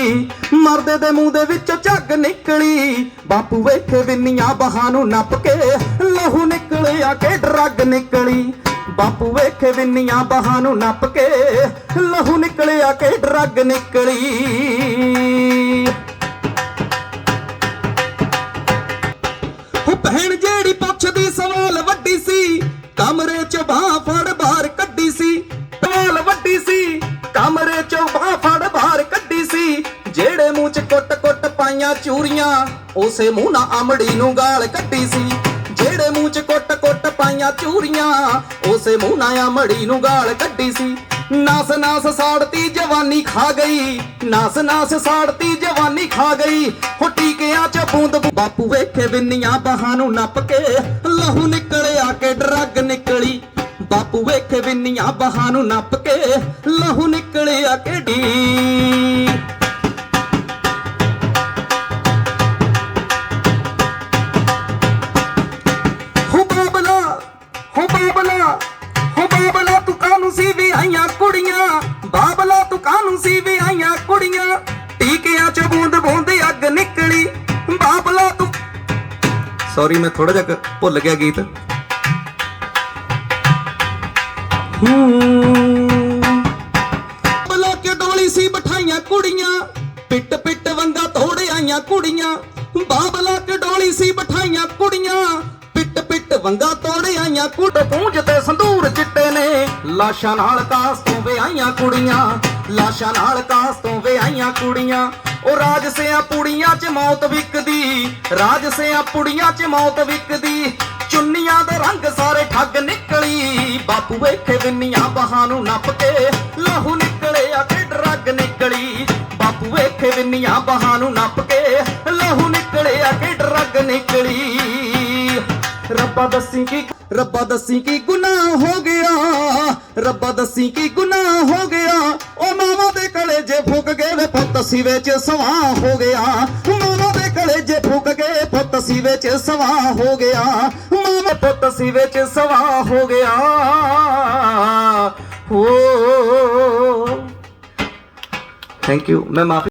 ਨਿਕਲੀ ਮਰਦੇ ਦੇ ਮੂੰਹ ਦੇ ਵਿੱਚੋਂ ਝੱਗ ਨਿਕਲੀ। ਬਾਪੂ ਵੇਖੇ ਵਿੰਨੀਆਂ ਬਾਹਾਂ ਨੂੰ ਨੱਪ ਕੇ, ਲਹੂ ਨਿਕਲਿਆ ਕਿ ਡਰੱਗ ਨਿਕਲੀ। ਬਾਪੂ ਵੇਖੇ ਵਿੰਨੀਆਂ ਬਾਹਾਂ ਨੂੰ ਨੱਪ ਕੇ, ਲਹੂ ਨਿਕਲਿਆ ਕੇ ਡਰੱਗ ਨਿਕਲੀ। ਉਹ ਭੈਣ ਜਿਹੜੀ ਪੁੱਛਦੀ ਸਵਾਲ ਵੱਡੀ ਸੀ, ਕਮਰੇ ਚ ਬਾਹ ਫੜ ਪਾਈਆਂ ਚੂਰੀਆਂ ਉਸੇ ਮੂੰਹ ਨਾਲ ਆਮੜੀ ਨੂੰ ਗਾਲ ਕੱਢੀ ਸੀ। ਜਿਹੜੇ ਮੂੰਹ ਚ ਕੁੱਟ ਕੁੱਟ ਪਾਈਆਂ ਚੂਰੀਆਂ ਉਸੇ ਮੂੰਹ ਨਾਲ ਆਮੜੀ ਨੂੰ ਗਾਲ ਕੱਢੀ ਸੀ। ਨਾਸ ਨਾਸ ਸਾੜਤੀ ਜਵਾਨੀ ਖਾ ਗਈ, ਨਾਸ ਨਾਸ ਸਾੜਤੀ ਜਵਾਨੀ ਖਾ ਗਈ। ਹੋ ਟੀਕਿਆਂ ਚ ਬੂੰਦ ਬਾਪੂ ਵੇਖੇ ਵਿੰਨੀਆਂ ਬਾਹਾਂ ਨੂੰ ਨੱਪ ਕੇ, ਲਹੂ ਨਿਕਲਿਆ ਕੇ ਡਰੱਗ ਨਿਕਲੀ। ਬਾਪੂ ਵੇਖੇ ਵਿੰਨੀਆਂ ਬਾਹਾਂ ਨੂੰ ਨੱਪ ਕੇ, ਲਹੂ ਨਿਕਲਿਆ ਕੇ ਡੀ ਕਾਨੂੰ ਸੀ ਵੀ ਆਈਆਂ ਕੁੜੀਆਂ, ਬਾਬਲਾ ਤੂੰ ਕਾਨੂੰ ਸੀ ਵੀ ਆਈਆਂ ਕੁੜੀਆਂ। ਟੀਕਿਆਂ ਚ ਬੂੰਦ ਬੂੰਦ ਅੱਗ ਨਿਕਲੀ, ਬਾਬਲਾ ਤੂੰ ਸੌਰੀ ਮੈਂ ਥੋੜਾ ਜਿਹਾ ਭੁੱਲ ਗਿਆ ਗੀਤ। ਬਲਾ ਕੇ ਡੋਲੀ ਸੀ ਬਿਠਾਈਆਂ ਕੁੜੀਆਂ? ਪਿੱਟ ਪਿੱਟ ਵੰਗਾ ਤੋੜੇ ਆਈਆਂ ਕੁੜੀਆਂ। ਬਾਬਲਾ ਕੇ ਡੋਲੀ ਸੀ ਬਿਠਾਈਆਂ ਕੁੜੀਆਂ? ਪਿੱਟ ਪਿੱਟ ਵੰਗਾ ਤੋੜੇ ਆਈਆਂ ਕੁੜ ਪੂੰਝ ਤੇ ਸੰਦੂਰ ਚਿੱਟੇ ਲਾਸ਼ਾਂ ਨਾਲ ਕਾਸ ਤੋਂ ਵਿਆਹੀਆਂ ਕੁੜੀਆਂ, ਲਾਸ਼ਾਂ ਨਾਲ ਕਾਸ ਤੋਂ ਵਿਆਹੀਆਂ ਕੁੜੀਆਂ। ਉਹ ਰਾਜ ਸਿਆਂ ਪੁੜੀਆਂ 'ਚ ਮੌਤ ਵਿਕਦੀ, ਰਾਜ ਸਿਆਂ ਪੁੜੀਆਂ 'ਚ ਮੌਤ ਵਿਕਦੀ। ਚੁੰਨੀਆਂ ਦੇ ਰੰਗ ਸਾਰੇ ਠੱਗ ਨਿਕਲੀ, ਬਾਪੂ ਵੇਖੇ ਵਿੰਨੀਆਂ ਬਾਹਾਂ ਨੂੰ ਨੱਪ ਕੇ ਲਹੂ ਨਿਕਲਿਆ ਕਿ ਡਰੱਗ ਨਿਕਲੀ। ਬਾਪੂ ਵੇਖੇ ਵਿੰਨੀਆਂ ਬਾਹਾਂ ਨੂੰ ਨੱਪ ਕੇ ਲਹੂ ਨਿਕਲਿਆ ਕਿ ਡਰੱਗ ਨਿਕਲੀ। ਰੱਬਾ ਦੱਸੀ ਕੀ ਰੱਬਾ ਦੱਸੀ ਕੀ ਗੁਨਾਹ ਹੋ ਗਿਆ? ਰੱਬਾ ਦੱਸੀ ਕੀ ਗੁਨਾਹ ਹੋ ਗਿਆ? ਉਹ ਮਾਵਾ ਦੇ ਕਲੇ ਜੇ ਫੁੱਕ ਗਏ ਵੇ ਪੁੱਤ ਸੀ ਵਿੱਚ ਸਵਾਹ ਹੋ ਗਿਆ। ਮਾਵਾ ਦੇ ਕਲੇ ਜੇ ਫੁੱਕ ਗਏ ਪੁੱਤ ਸੀ ਵਿੱਚ ਸਵਾਹ ਹੋ ਗਿਆ। ਮਾਵਾ ਪੁੱਤ ਸੀ ਵਿੱਚ ਸਵਾਹ ਹੋ ਗਿਆ। ਹੋ। ਥੈਂਕ ਯੂ ਮੈਂ ਮਾਫੀ